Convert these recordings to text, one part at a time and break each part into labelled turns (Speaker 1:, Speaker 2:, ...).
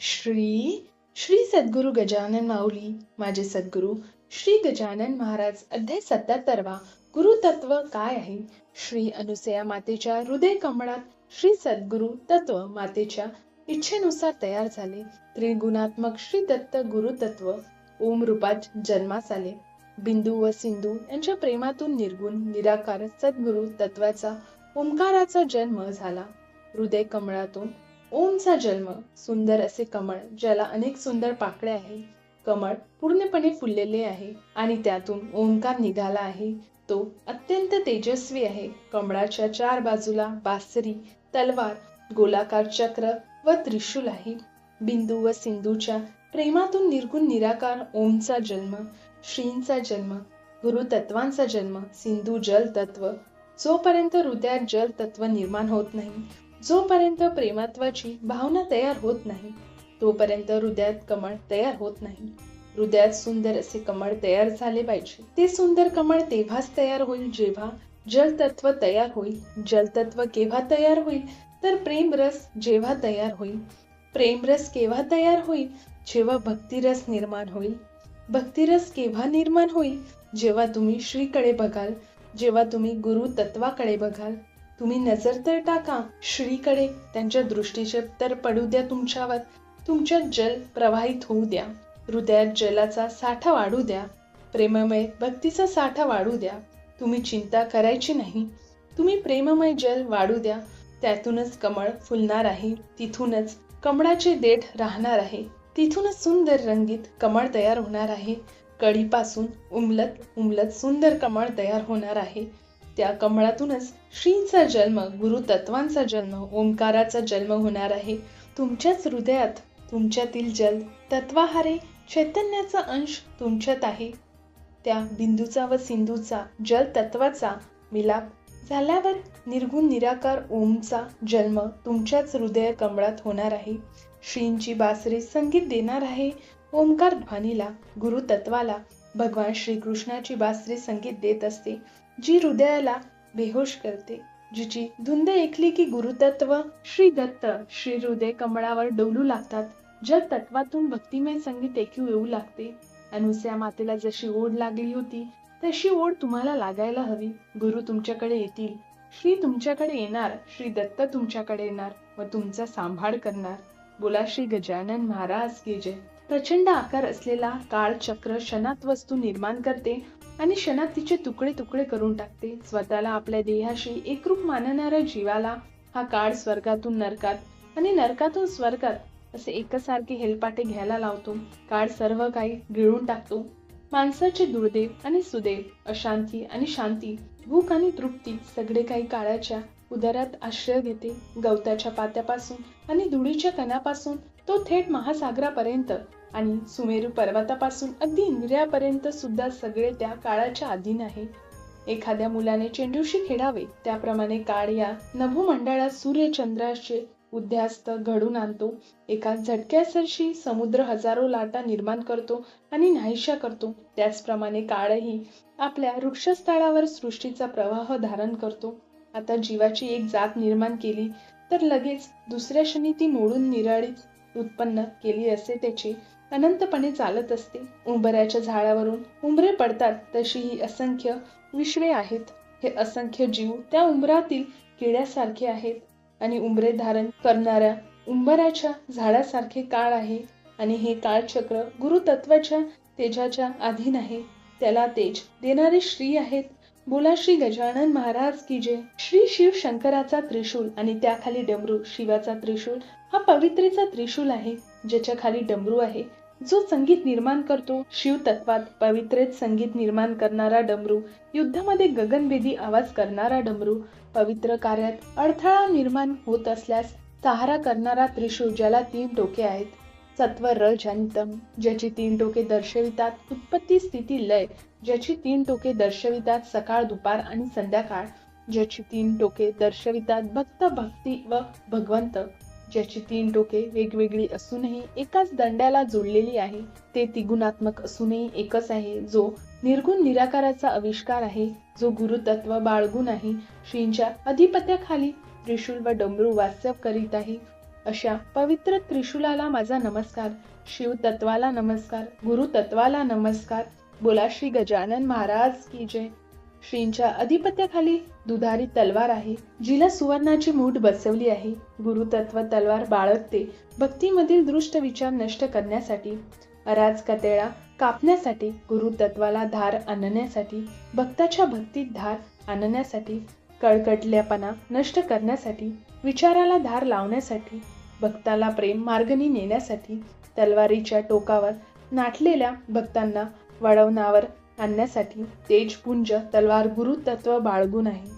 Speaker 1: श्री श्री सद्गुरू गजानन माऊली माझे सद्गुरू श्री गजानन महाराज अध्याय सत्याहत्तरवा गुरुतत्व काय आहे? श्री अनुसया मातेच्या हृदय कमळात श्री सद्गुरु तत्व मातेच्या इच्छेनुसार तयार झाले. त्रिगुणात्मक श्री दत्त गुरुतत्व ओम रूपात जन्मास आले. बिंदू व सिंधू यांच्या प्रेमातून निर्गुण निराकार सद्गुरु तत्वाचा ओंकाराचा जन्म झाला. हृदय कमळातून ओमचा जन्म सुंदर असे कमळ ज्याला अनेक सुंदर पाकळे आहे कमळ पूर्णपणे फुललेले आहे आणि त्यातून ओंकार निघाला आहे. तो अत्यंत तेजस्वी आहे. कमळाच्या चार बाजूला बासरी तलवार गोलाकार चक्र व त्रिशूल आहे. बिंदू व सिंधूच्या प्रेमातून निर्गुण निराकार ओमचा जन्म श्रींचा जन्म गुरुतत्वांचा जन्म सिंधू जल तत्व जोपर्यंत हृदयात जल तत्व निर्माण होत नाही जोपर्यंत प्रेमत्वाची भावना तयार होत नाही तोपर्यंत हृदयात कमळ तयार होत नाही. हृदयात सुंदर असे कमळ तयार झाले पाहिजे. ते सुंदर कमळ तेव्हाच तयार होईल जेव्हा जलतत्व तयार होईल. जलतत्व केव्हा तयार होईल? तर प्रेमरस जेव्हा तयार होईल. प्रेमरस केव्हा तयार होईल? जेव्हा भक्तिरस निर्माण होईल. भक्तिरस केव्हा निर्माण होईल? जेव्हा तुम्ही श्रीकडे बघाल. जेव्हा तुम्ही गुरु तत्वाकडे बघाल. तुम्ही नजर तर टाका. श्रीकडे त्यांच्या दृष्टीचे तर पडू द्या तुमच्यावर. तुमच्यात जल प्रवाहित होऊ द्या. हृदयात जलाचा साठा वाढू द्या. प्रेममय भक्तीचा साठा वाढू द्या. तुम्ही चिंता करायची नाही. तुम्ही प्रेममय जल वाढू द्या. त्यातूनच कमळ फुलणार आहे. तिथूनच कमळाचे देठ राहणार आहे. तिथूनच सुंदर रंगीत कमळ तयार होणार आहे. कढीपासून उमलत उमलत सुंदर कमळ तयार होणार आहे. त्या कमळातूनच श्रींचा जन्म गुरुतत्वांचा जन्म ओंकाराचा जन्म होणार आहे. तुमच्याच हृदयात तुमच्यातील जल तत्वाहारे चैतन्याचा अंश तुमच्यात आहे. त्या बिंदूचा व सिंधूचा जल तत्वाचा मिलाप झाल्यावर निर्गुण निराकार ओमचा जन्म तुमच्याच हृदय कमळात होणार आहे. श्रींची बासरी संगीत देणार आहे. ओंकार ध्वनीला गुरुतत्वाला भगवान श्रीकृष्णाची बासरी संगीत देत असते. जी हृदयाला बेहोश करते जिची धुंद ऐकली की गुरुतत्व श्री दत्त श्री हृदय कमळावर डोलू लागतात ज्या तत्वातून भक्तिमय संगीत ऐकू येऊ लागते. अनुसया मातेला जशी ओढ लागली होती तशी ओढ तुम्हाला लागायला हवी. गुरु तुमच्याकडे येतील. श्री तुमच्याकडे येणार श्री दत्त तुमच्याकडे येणार व तुमचा सांभाळ करणार. बोला श्री गजानन महाराज की जय. प्रचंड आकार असलेला काळ चक्र क्षणात वस्तू निर्माण करते आणि क्षणात तिचे तुकडे तुकडे करून टाकते. स्वतःला आपल्या देहाशी एकरूप मानणाऱ्या जीवाला हा काळ स्वर्गातून नरकात आणि नरकातून स्वर्गात असे एकसारखे हेलपाटे घ्यायला लावतो. काळ सर्व काही गिळून टाकतो. माणसाचे दुर्दैव आणि सुदैव अशांती आणि शांती भूक आणि तृप्ती सगळे काही काळाच्या उदरात आश्रय घेते. गवताच्या पात्यापासून आणि धुळीच्या कणापासून तो थेट महासागरापर्यंत आणि सुमेरू पर्वतापासून अगदी इंद्रियापर्यंत सुद्धा सगळे त्या काळाच्या अधीन आहे एखाद्या मुलाने चेंडूशी खेळावे त्याप्रमाणे काळ या नभोमंडळात सूर्यचंद्राचे उद्यास्त घडून आणतो. एका झटक्यासरशी समुद्र हजारो लाटा निर्माण करतो आणि नाहीशा करतो. त्याचप्रमाणे काळही आपल्या वृक्षस्थळावर सृष्टीचा प्रवाह धारण करतो. आता जीवाची एक जात निर्माण केली तर लगेच दुसऱ्या क्षणी ती मोडून निराळीच उत्पन्न केली असे त्याची अनंतपणे चालत असते. उंबऱ्याच्या झाडावरून उंबरे पडतात तशी ही असंख्य विश्वे आहेत. हे असंख्य जीव त्या उंबरातील किड्यासारखे आहेत आणि उंबरे धारण करणाऱ्या उंबराच्या झाडासारखे काळ आहे आणि हे काळचक्र गुरुतत्वाच्या तेजाच्या अधीन आहे. त्याला तेज देणारे श्री आहेत. बोला श्री गजानन महाराज की जय. श्री शिव शंकराचा त्रिशूल आणि त्याखाली डमरू शिवाचा त्रिशूल हा पवित्रेचा त्रिशूल आहे. ज्याच्या खाली डमरू आहे. जो संगीत निर्माण करतो शिव तत्वात पवित्रेत संगीत निर्माण करणारा डमरू युद्धामध्ये गगनभेदी आवाज करणारा डमरू पवित्र कार्यात अडथळा निर्माण होत असल्यास सहारा करणारा त्रिशूळ ज्याला तीन टोके आहेत. सत्व रज आणि तम ज्याची तीन टोके दर्शवितात उत्पत्ती स्थिती लय ज्याची तीन टोके दर्शवितात सकाळ दुपार आणि संध्याकाळ ज्याची तीन टोके दर्शवितात भक्त भक्ती व भगवंत. ज्याची तीन टोके वेगवेगळी असूनही एकाच दंड्याला जोडलेली आहे ते तिगुणात्मक असूनही एकच आहे जो निर्गुण निराकाराचा आविष्कार आहे जो गुरुतत्व बाळगून आहे श्रींच्या अधिपत्याखाली त्रिशूल व डमरू वास्तव करीत आहे. अशा पवित्र त्रिशूलाला माझा नमस्कार शिव तत्वाला नमस्कार गुरु तत्वाला नमस्कार. बोला श्री गजानन महाराज की जय. श्रींच्या अधिपत्याखाली दुधारी तलवार आहे जिला सुवर्णाची मूठ बसवली आहे. गुरुतत्व तलवार बाळगते भक्तीमधील दृष्ट विचार नष्ट करण्यासाठी अराजकतेला कापण्यासाठी गुरुतत्वाला धार आणण्यासाठी भक्ताच्या भक्तीत धार आणण्यासाठी कळकटल्यापणा नष्ट करण्यासाठी विचाराला धार लावण्यासाठी भक्ताला प्रेम मार्गनी नेण्यासाठी तलवारीच्या टोकावर नाटलेल्या भक्तांना वळवणावर आणण्यासाठी तेजपुंज तलवार गुरुतत्व बाळगून आहे.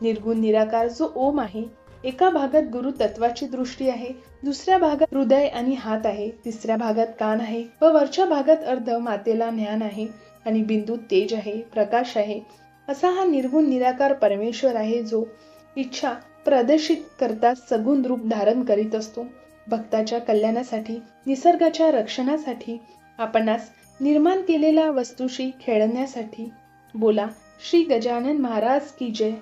Speaker 1: निर्गुण निराकार जो ओम आहे एका भागात गुरु तत्वाची दृष्टी आहे दुसऱ्या भागात हृदय आणि हात आहे तिसऱ्या भागात कान आहे व वरच्या भागात अर्ध मातेला ज्ञान आहे आणि बिंदू तेज आहे प्रकाश आहे. असा हा निर्गुण निराकार परमेश्वर आहे जो इच्छा प्रदर्शित करता सगुण रूप धारण करीत असतो. भक्ताच्या कल्याणासाठी निसर्गाच्या रक्षणासाठी आपणास निर्माण केलेल्या वस्तूशी खेळण्यासाठी बोला. श्री गजानन महाराज की जय.